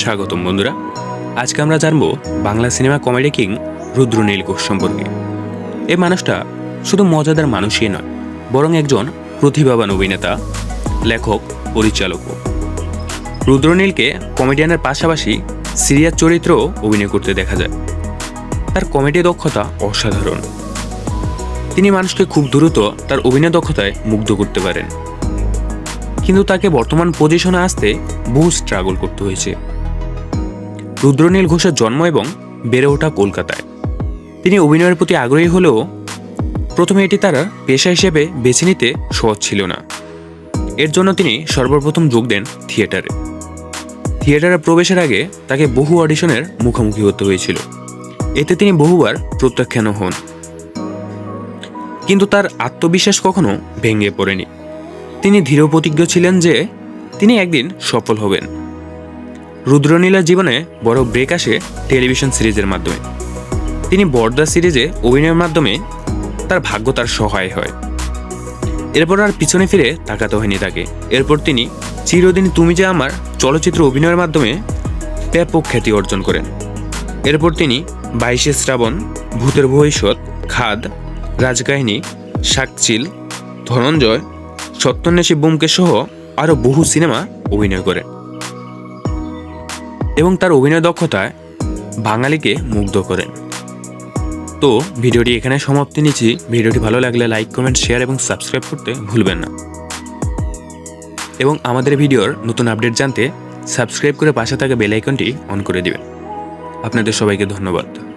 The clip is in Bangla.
স্বাগতম, বন্ধুরা। আজকে আমরা জানব Bangla cinema comedy king Rudranil Ghosh সম্পর্কে। এই মানুষটা শুধু মজাদার মানুষই নয়, বরং একজন প্রতিভাবান অভিনেতা, লেখক পরিচালকও রুদ্রনীলকে কমেডিয়ানের পাশাপাশি সিরিয়াস চরিত্রও অভিনয় করতে দেখা যায়। তার কমেডি দক্ষতা অসাধারণ। তিনি মানুষকে খুব দ্রুত তার অভিনয় দক্ষতায় মুগ্ধ করতে পারেন। কিন্তু তাকে বর্তমান পজিশনে আসতে বহু স্ট্রাগল করতে হয়েছে। রুদ্রনীল ঘোষের জন্ম এবং বেড়ে ওঠা কলকাতায়। তিনি অভিনয়ের প্রতি আগ্রহী হলেও প্রথমে এটি তারা পেশা হিসেবে বেছে নিতে সহজ ছিল না। এর জন্য তিনি সর্বপ্রথম যোগ দেন থিয়েটারে। থিয়েটারে প্রবেশের আগে তাকে বহু অডিশনের মুখোমুখি হতে হয়েছিল। এতে তিনি বহুবার প্রত্যাখ্যান হন। কিন্তু তার আত্মবিশ্বাস কখনো ভেঙে পড়েনি। তিনি দৃঢ় প্রতিজ্ঞ ছিলেন যে তিনি একদিন সফল হবেন। রুদ্রনীলার জীবনে বড় ব্রেক আসে টেলিভিশন সিরিজের মাধ্যমে। তিনি বর্দা সিরিজে অভিনয়ের মাধ্যমে তার ভাগ্য তার সহায় হয়। এরপর আর পিছনে ফিরে তাকাতে হয়নি তাকে। এরপর তিনি চিরদিন তুমি যে আমার চলচ্চিত্র অভিনয়ের মাধ্যমে ব্যাপক খ্যাতি অর্জন করেন। এরপর তিনি বাইশে শ্রাবণ, ভূতের ভবিষ্যৎ, খাদ, রাজকাহিনী, শাকচিল, ধনঞ্জয় সত্যন্যাসী বোমকে সহ আরও বহু সিনেমা অভিনয় করেন। এবং তার অভিনয় দক্ষতায় বাঙালিকে মুগ্ধ করেন। তো ভিডিওটি এখানে সমাপ্তি নিচ্ছি। ভিডিওটি ভালো লাগলে লাইক, কমেন্ট, শেয়ার এবং সাবস্ক্রাইব করতে ভুলবেন না। এবং আমাদের ভিডিওর নতুন আপডেট জানতে সাবস্ক্রাইব করে পাশে থাকা বেল আইকনটি অন করে দেবেন। আপনাদের সবাইকে ধন্যবাদ।